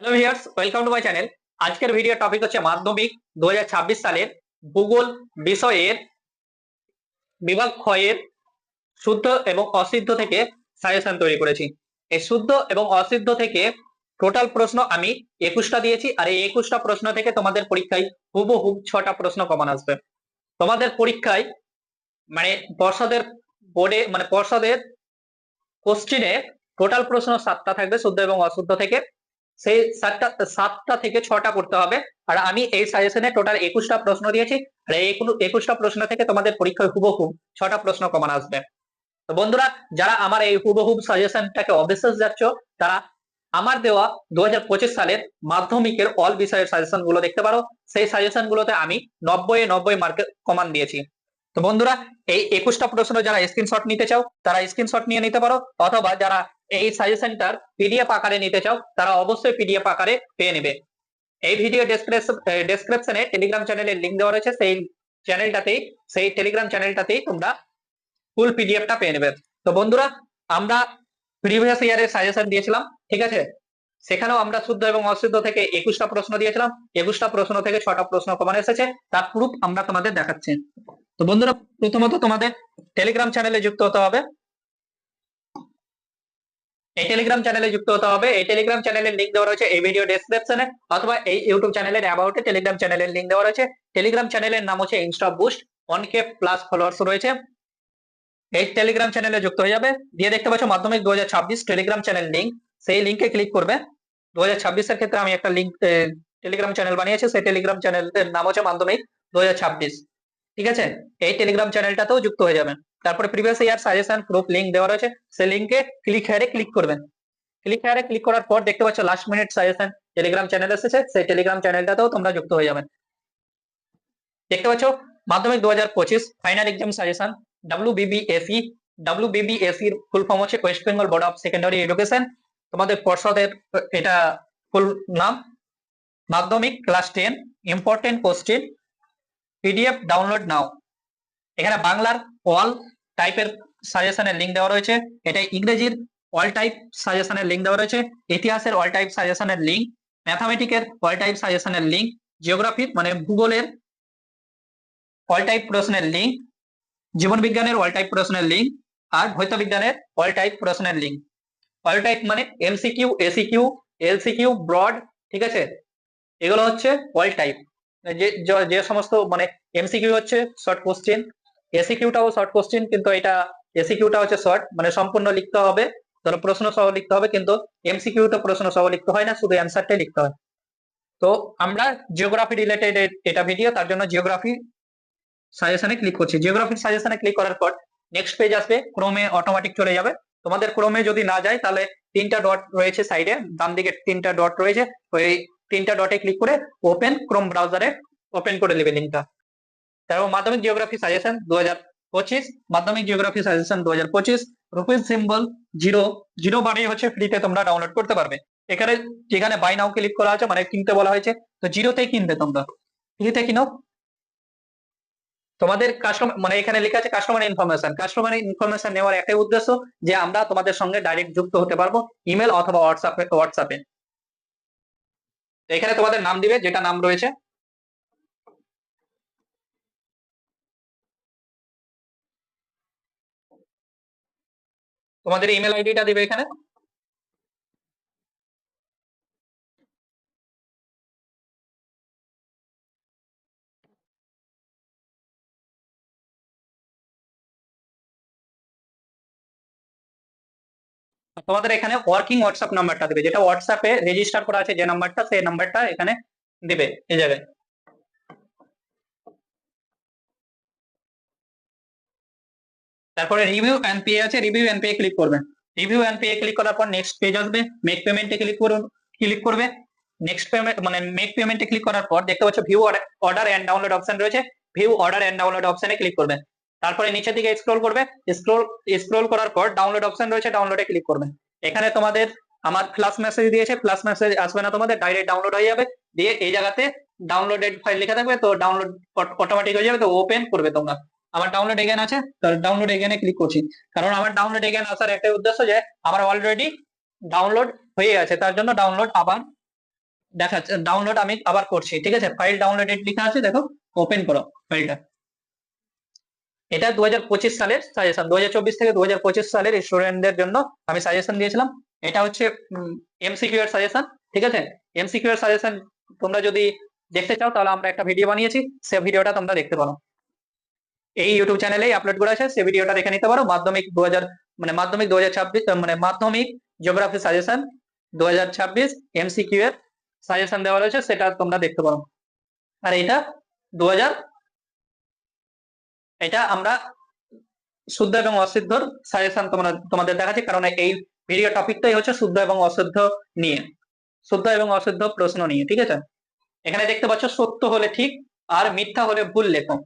Hello viewers welcome to my channel আজকের video topic হচ্ছে মাধ্যমিক দু হাজার ছাব্বিশ সালের ভূগোল বিষয়ের বিভাগ ক্ষয়ের শুদ্ধ এবং অসিদ্ধ থেকে সাজেশন তৈরি করেছি। এই শুদ্ধ এবং অসিদ্ধ থেকে টোটাল প্রশ্ন আমি একুশটা দিয়েছি আর এই একুশটা প্রশ্ন থেকে তোমাদের পরীক্ষায় হুবহু ছটা প্রশ্ন কমন আসবে। তোমাদের পরীক্ষায় মানে পর্ষদের বোর্ডে মানে পর্ষদের কোশ্চিনে টোটাল প্রশ্ন সাতটা থাকবে শুদ্ধ এবং অশুদ্ধ থেকে। সেই সাতটা সাতটা থেকে ছটা করতে হবে। আর আমি এই সাজেশনে টোটাল একুশটা প্রশ্ন দিয়েছি। আর এই একুশটা প্রশ্ন থেকে তোমাদের পরীক্ষায় হুবহুব ছটা প্রশ্ন কমান আসবে। তো বন্ধুরা, যারা আমার এই হুবহুব সাজেশনটাকে অবিশ্বাস যাচ্ছ, তারা আমার দেওয়া দু হাজার পঁচিশ সালের মাধ্যমিকের অল বিষয়ের সাজেশনগুলো দেখতে পারো। সেই সাজেশন গুলোতে আমি নব্বই নব্বই মার্কের কমান দিয়েছি। তো বন্ধুরা, এই একুশটা প্রশ্ন যারা স্ক্রিনশট নিতে চাও, তারা স্ক্রিনশট নিয়ে নিতে পারো। অথবা যারা এই সাজেশনটার পিডিএফ আকারে নিতে চাও, তারা অবশ্যই পিডিএফ আকারে পেয়ে নেবে। এই ভিডিও ডেসক্রিপশনে টেলিগ্রাম চ্যানেলের লিঙ্ক দেওয়া রয়েছে, সেই চ্যানেলটাতেই সেই টেলিগ্রাম চ্যানেলটাতেই তোমরা ফুল পিডিএফটা পেয়ে নেবে। তো বন্ধুরা, আমরা প্রিভিয়াস ইয়ারের সাজেশন দিয়েছিলাম, ঠিক আছে? সেখানেও আমরা শুদ্ধ এবং অশুদ্ধ থেকে একুশটা প্রশ্ন দিয়েছিলাম, একুশটা প্রশ্ন থেকে ছটা প্রশ্ন কমান এসেছে, তার প্রুফ আমরা তোমাদের দেখাচ্ছি। তো বন্ধুরা, প্রথমত তোমাদের টেলিগ্রাম চ্যানেলে যুক্ত হতে হবে। এই টেলিগ্রাম চ্যানেলে যুক্ত হতে হবে। এই টেলিগ্রাম চ্যানেলের লিংক দেওয়া রয়েছে এই ভিডিও ডেসক্রিপশনে অথবা এই ইউটিউব চ্যানেলের অ্যাবাউটে টেলিগ্রাম চ্যানেলের লিংক দেওয়া রয়েছে। টেলিগ্রাম চ্যানেলের নাম হচ্ছে insta boost one K plus followers রয়েছে। এই টেলিগ্রাম চ্যানেলে যুক্ত হয়ে যাবে। দিয়ে দেখতে পাচ্ছ মাধ্যমিক দু হাজার ছাব্বিশ টেলিগ্রাম চ্যানেল লিংক সেই লিঙ্কে ক্লিক করবে। দু এর ক্ষেত্রে আমি একটা লিঙ্ক টেলিগ্রাম চ্যানেল বানিয়েছি। সেই টেলিগ্রাম চ্যানেলের নাম হচ্ছে মাধ্যমিক দু হাজার ছাব্বিশ। ঠিক আছে? এই টেলিগ্রাম চ্যানেলটাতেও যুক্ত হয়ে যাবেন। তারপরে previous year suggestion proof link দেওয়া রয়েছে। সেই লিংকে ক্লিক হেয়ারে ক্লিক করবেন। ক্লিক হেয়ারে ক্লিক করার পর দেখতে পাচ্ছ last minute suggestion Telegram channel এসেছে। সেই টেলিগ্রাম চ্যানেলটাতেও তোমরা যুক্ত হয়ে যাবেন। দেখতে পাচ্ছ? মাধ্যমিক দু হাজার পঁচিশ final exam suggestion W BBSE W বিবিএসির full form হচ্ছে West Bengal Board of Secondary Education তোমাদের পর্ষদের, এটা ফুল নাম। Madhyamik class ten important question PDF download now এখানে বাংলার অল টাইপের সাজেশনের লিঙ্ক দেওয়া রয়েছে। এটা ইংরেজির অল টাইপ সাজেশনের লিঙ্ক দেওয়া রয়েছে। ইতিহাসের অল টাইপ সাজেশনের লিঙ্ক ম্যাথামেটিকের অল টাইপ সাজেশনের লিঙ্ক জিওগ্রাফির মানে ভূগোলের অল টাইপ প্রশ্নের লিঙ্ক জীবন বিজ্ঞানের অল টাইপ প্রশ্নের লিঙ্ক আর ভৌত বিজ্ঞানের অল টাইপ প্রশ্নের লিঙ্ক অল টাইপ মানে এমসিকিউ এসিকিউ এলসিকিউ ব্রড ঠিক আছে? এগুলো হচ্ছে অল টাইপ যে যে সমস্ত মানে এমসিকিউ হচ্ছে শর্ট কোশ্চেন এসিকিউটাও শর্ট কোশ্চেন কিন্তু এটা এসিকিউটা হচ্ছে শর্ট মানে সম্পূর্ণ লিখতে হবে। ধরো প্রশ্ন সহ লিখতে হবে, কিন্তু এমসিকিউটা প্রশ্ন সহ লিখতে হয় না, শুধু অ্যান্সারটাই লিখতে হয়। তো আমরা জিওগ্রাফি রিলেটেড এটা ভিডিও তার জন্য জিওগ্রাফি সাজেশনে ক্লিক করছি। জিওগ্রাফির সাজেশনে ক্লিক করার পর নেক্সট পেজ আসবে ক্রোমে অটোমেটিক চলে যাবে। তোমাদের ক্রোমে যদি না যায়, তাহলে তিনটা ডট রয়েছে সাইডে ডান দিকে তিনটা ডট রয়েছে, ওই তিনটা ডটে ক্লিক করে ওপেন ক্রোম ব্রাউজারে ওপেন করে নেবে লিঙ্কটা। তারপর মাধ্যমিক জিওগ্রাফি সাজেশন দু পঁচিশ, মাধ্যমিক জিওগ্রাফি সাজেশন দু হাজার পঁচিশ রুপিস সিম্বল জিরো জিরো বাড়ি হচ্ছে ফ্রিতে তোমরা ডাউনলোড করতে পারবে। এখানে যেখানে বাই নাও ক্লিক করা আছে মানে কিনতে বলা হয়েছে, তো জিরোতেই কিনবে তোমরা। ফ্রিতে কিনো। তোমাদের কাস্টমার মানে এখানে লেখা আছে কাস্টমার ইনফরমেশন কাস্টমার ইনফরমেশন নেওয়ার একটাই উদ্দেশ্য যে আমরা তোমাদের সঙ্গে ডাইরেক্ট যুক্ত হতে পারব ইমেল অথবা হোয়াটসঅ্যাপে হোয়াটসঅ্যাপে এখানে তোমাদের নাম দিবে যেটা নাম রয়েছে। তোমাদের ইমেল আইডিটা দিবে এখানে। তোমাদের এখানে ওয়ার্কিং হোয়াটসঅ্যাপ নাম্বারটা দিবে। যেটা হোয়াটসঅ্যাপে রেজিস্টার করা আছে যে নাম্বারটা সেই নাম্বারটা এখানে দিবে এই জায়গায়। তারপরে রিভিউ এন্ড পে আছে রিভিউ এন্ড পে ক্লিক করবেন রিভিউ এন্ড পে ক্লিক করার পর নেক্সট পেজ আসবে। মেক পেমেন্টে ক্লিক করুন ক্লিক করবে। নেক্সট পেমেন্ট মানে মেক পেমেন্টে ক্লিক করার পর দেখতে পাচ্ছ view order and download option রয়েছে। ভিউ অর্ডার এন্ড ডাউনলোড অপশনে ক্লিক করবে। তারপরে নিচের দিকে স্ক্রল করবে স্ক্রল স্ক্রল করার পর ডাউনলোড অপশন রয়েছে ডাউনলোডে ক্লিক করবে। এখানে তোমাদের আমার ফ্লাশ মেসেজ দিয়েছে ফ্লাশ মেসেজ আসবে না তোমাদের ডাইরেক্ট ডাউনলোড হয়ে যাবে, দিয়ে এই জায়গাতে ডাউনলোডেড ফাইল লেখা থাকবে, তো ডাউনলোড অটোমেটিক হয়ে যাবে, তো ওপেন করবে তোমরা। আমার ডাউনলোড এগেন আছে ডাউনলোড এগেনে ক্লিক করছি। কারণ আমার ডাউনলোড এগেন আসার একটা উদ্দেশ্য যে, আমার অলরেডি ডাউনলোড হয়ে আছে তার জন্য ডাউনলোড আবার দেখাচ্ছে ডাউনলোড আমি আবার করছি, ঠিক আছে? ফাইল ডাউনলোডেড লেখা আছে দেখো ওপেন করো ফাইলটা এটা দুহাজার পঁচিশ সালের সাজেশন দু হাজার চব্বিশ থেকে দুহাজার পঁচিশ সালের স্টুডেন্টদের জন্য আমি সাজেশন দিয়েছিলাম। এটা হচ্ছে এমসিকিউ এর সাজেশন ঠিক আছে? এমসিকিউ এর সাজেশন তোমরা যদি দেখতে চাও, তাহলে আমরা একটা ভিডিও বানিয়েছি। সে ভিডিওটা তোমরা দেখতে পারো। এই ইউটিউব চ্যানেলেই আপলোড করা আছে, সে ভিডিওটা দেখে নিতে পারো। মাধ্যমিক দু হাজার মানে মাধ্যমিক দু হাজার ছাব্বিশ মানে মাধ্যমিক জিওগ্রাফি সাজেশন দু হাজার ছাব্বিশ এমসিকিউ এর সাজেশন দেওয়া রয়েছে, সেটা তোমরা দেখতে পারো। আর এটা দু এটা আমরা শুদ্ধ এবং অসিদ্ধর সাজেশন তোমরা তোমাদের দেখাচ্ছি, কারণ এই ভিডিও টপিকটাই হচ্ছে শুদ্ধ এবং অশুদ্ধ নিয়ে। শুদ্ধ এবং অশুদ্ধ প্রশ্ন নিয়ে, ঠিক আছে? এখানে দেখতে পাচ্ছ, সত্য হলে ঠিক আর মিথ্যা হলে ভুল লেখো।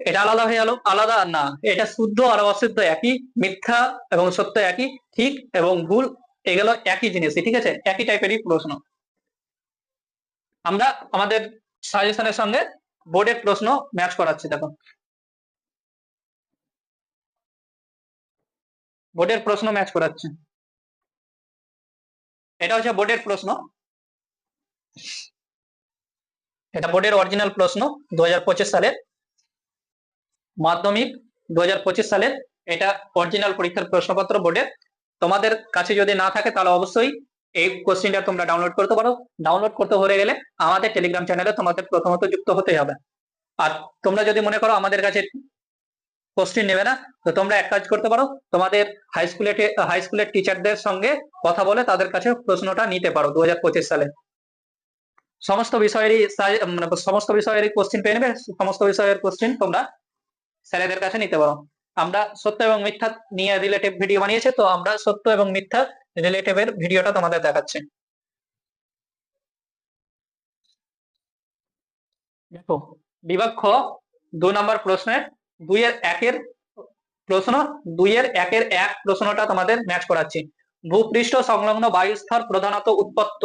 এটা আলাদা হয়ে গেল, আলাদা না। এটা শুদ্ধ আর অশুদ্ধ একই, মিথ্যা এবং সত্য একই, ঠিক এবং ভুল এগুলো একই জিনিসই, ঠিক আছে? একই টাইপেরই প্রশ্ন। আমরা আমাদের সাজেশনের সঙ্গে বোর্ডের প্রশ্ন ম্যাচ করাচ্ছি, দেখো। বোর্ডের প্রশ্ন ম্যাচ করাচ্ছে। এটা হচ্ছে বোর্ডের প্রশ্ন। এটা বোর্ডের অরিজিনাল প্রশ্ন দু সালের। মাধ্যমিক দু সালের। এটা অরিজিনাল পরীক্ষার প্রশ্নপত্র বোর্ডের। তোমাদের কাছে যদি না থাকে তাহলে অবশ্যই এই কোশ্চেনটা তোমরা ডাউনলোড করতে পারো। ডাউনলোড করতে হয়ে গেলে আমাদের টেলিগ্রাম চ্যানেলে তোমাদের প্রথমত যুক্ত হতে হবে। আর তোমরা যদি মনে করো আমাদের কাছে কোশ্চেন নেবে না? তো তোমরা এক কাজ করতে পারো। তোমাদের হাই স্কুলের হাই স্কুলের টিচারদের সঙ্গে কথা বলে তাদের কাছে প্রশ্নটা নিতে পারো দুহাজার পঁচিশ সালে। সমস্ত বিষয়েরই মানে সমস্ত বিষয়েরই কোশ্চেন পেয়ে নেবে। সমস্ত বিষয়ের কোশ্চেন তোমরা স্যারেদের কাছে নিতে পারো। আমরা সত্য এবং মিথ্যা নিয়ে রিলেটিভ ভিডিও বানিয়েছে, তো আমরা সত্য এবং মিথ্যা রিলেটিভ এর ভিডিওটা তোমাদের দেখাচ্ছি। দেখো বিভাগ খ দু নম্বর প্রশ্নের দুইয়ের একের প্রশ্ন, দুইয়ের একের এক প্রশ্নটা তোমাদের ম্যাচ করাচ্ছি। ভূপৃষ্ঠ সংলগ্ন বায়ুস্তর প্রধানত উৎপত্ত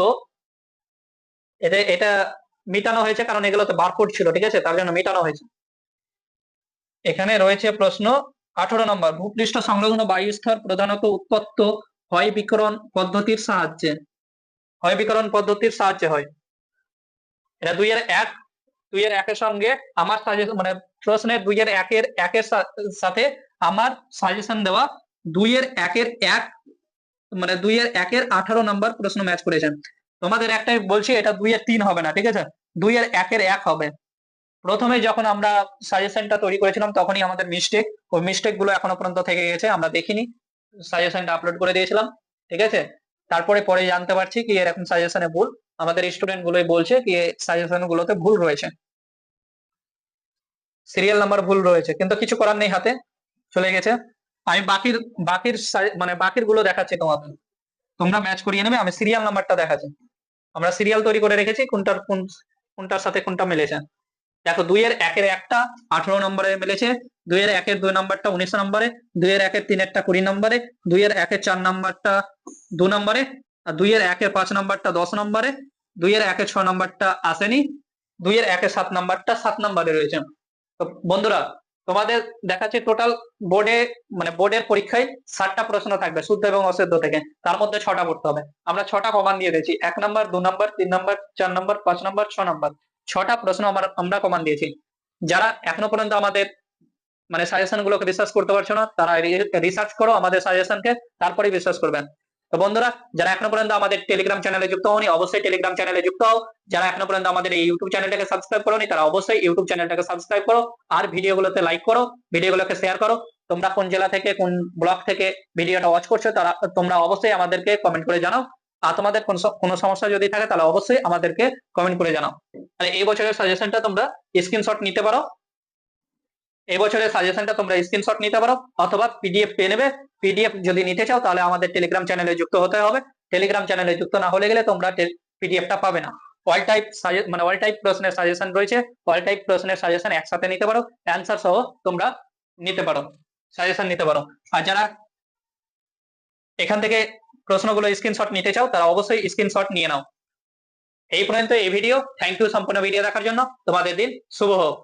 এটা এটা মিটানো হয়েছে কারণ এগুলোতে বারকোড ছিল, ঠিক আছে? তার জন্য মিটানো হয়েছে। এখানে রয়েছে প্রশ্ন, আঠারো নম্বর, ভূপৃষ্ঠ সংলগ্ন বায়ুস্তর প্রধানত উৎপত্ত হয় বিকরণ পদ্ধতির সাহায্যে। হয় বিকরণ পদ্ধতির সাহায্যে হয়। এটা দুইয়ের এক দুইয়ের একের সঙ্গে আমার সাজেশন মানে প্রশ্নের দুইয়ের একের একের সাথে আমার সাজেশন দেওয়া দুইয়ের একের এক মানে দুইয়ের একের আঠারো নম্বর প্রশ্ন ম্যাচ করেছেন। তোমাদের একটাই বলছি, এটা দুইয়ের তিন হবে না, ঠিক আছে? দুইয়ের একের এক হবে। প্রথমে যখন আমরা সাজেশনটা তৈরি করেছিলাম, তখনই আমাদের মিস্টেক ওই মিস্টেকগুলো এখনও পর্যন্ত থেকে গেছে, আমরা দেখিনি। সাজেশনটা আপলোড করে দিয়েছিলাম, ঠিক আছে? তারপরে পরে জানতে পারছি কি এরকম সাজেশনে ভুল। আমাদের স্টুডেন্ট গুলোই বলছে কি সাজেশন গুলোতে ভুল রয়েছে। সিরিয়াল নাম্বার ভুল রয়েছে, কিন্তু কিছু করার নেই হাতে, চলে গেছে। আমি বাকির বাকির মানে বাকিরগুলো দেখাচ্ছি তোমাদের। তোমরা ম্যাচ করিয়ে নেবে, আমি সিরিয়াল নাম্বারটা দেখাচ্ছি। আমরা সিরিয়াল তৈরি করে রেখেছি, কোনটার, কোন, কোনটার সাথে কোনটা মিলেছে। দেখো, দুইয়ের একের একটা আঠারো নম্বরে মিলেছে, দুইয়ের একের দুই নম্বরটা উনিশ নম্বরে, দুইয়ের একের তিনেরটা কুড়ি নম্বরে, দুইয়ের একের চার নম্বরটা দু নম্বরে দুইয়ের একের পাঁচ নম্বরটা দশ নম্বরে, দুইয়ের একের ছ নম্বরটা আসেনি, দুইয়ের একের সাত নম্বরটা সাত নম্বরে রয়েছে। তো বন্ধুরা, তোমাদের দেখাচ্ছে টোটাল বোর্ডে মানে বোর্ডের পরীক্ষায় ষাটটা প্রশ্ন থাকবে, শুদ্ধ এবং অশুদ্ধ থেকে। তার মধ্যে ছটা পড়তে হবে। আমরা ছটা কমান দিয়ে দিয়েছি। এক নম্বর, দু নম্বর, তিন নম্বর, চার নম্বর, পাঁচ নম্বর, ছ নম্বর। ছটা প্রশ্ন আমরা আমরা কমান দিয়েছি। যারা এখনও পর্যন্ত আমাদের মানে সাজেশন গুলোকে রিসার্চ করতে পারছ না, তারা রিসার্চ করো, আমাদের সাজেশনকে তারপরে বিশ্বাস করবেন। তো বন্ধুরা, যারা এখনও পর্যন্ত আমাদের টেলিগ্রাম চ্যানেলে যুক্ত হওনি, অবশ্যই টেলিগ্রাম চ্যানেলে যুক্ত হও। যারা এখনও পর্যন্ত আমাদের এই ইউটিউব চ্যানেলটাকে সাবস্ক্রাইব করোনি, তারা অবশ্যই ইউটিউব চ্যানেলটাকে সাবস্ক্রাইব করো আর ভিডিওগুলোতে লাইক করো ভিডিওগুলোকে শেয়ার করো। তোমরা কোন জেলা থেকে, কোন ব্লক থেকে ভিডিওটা ওয়াচ করছ, তারা, তোমরা অবশ্যই আমাদেরকে কমেন্ট করে জানাও। আর তোমাদের কোন সমস্যা যদি থাকে, তাহলে অবশ্যই আমাদেরকে কমেন্ট করে জানাও। আর এই বছরের সাজেশনটা তোমরা স্ক্রিনশট নিতে পারো। এই বছরের সাজেশনটা তোমরা স্ক্রিনশট নিতে পারো, অথবা পিডিএফ পেয়ে নেবে। পিডিএফ যদি নিতে চাও, তাহলে আমাদের টেলিগ্রাম চ্যানেলে যুক্ত হতে হবে। টেলিগ্রাম চ্যানেলে যুক্ত না হলে গেলে তোমরা পিডিএফটা পাবে না। অল টাইপ মানে অল টাইপ প্রশ্নের সাজেশন রয়েছে। অল টাইপ প্রশ্নের সাজেশন একসাথে নিতে পারো। অ্যান্সার সহ তোমরা নিতে পারো। সাজেশন নিতে পারো। আর যারা এখান থেকে প্রশ্নগুলো স্ক্রিনশট নিতে চাও, তারা অবশ্যই স্ক্রিনশট নিয়ে নাও। এই পর্যন্ত এই ভিডিও থ্যাংক ইউ সম্পূর্ণ ভিডিও দেখার জন্য। তোমাদের দিন শুভ হোক।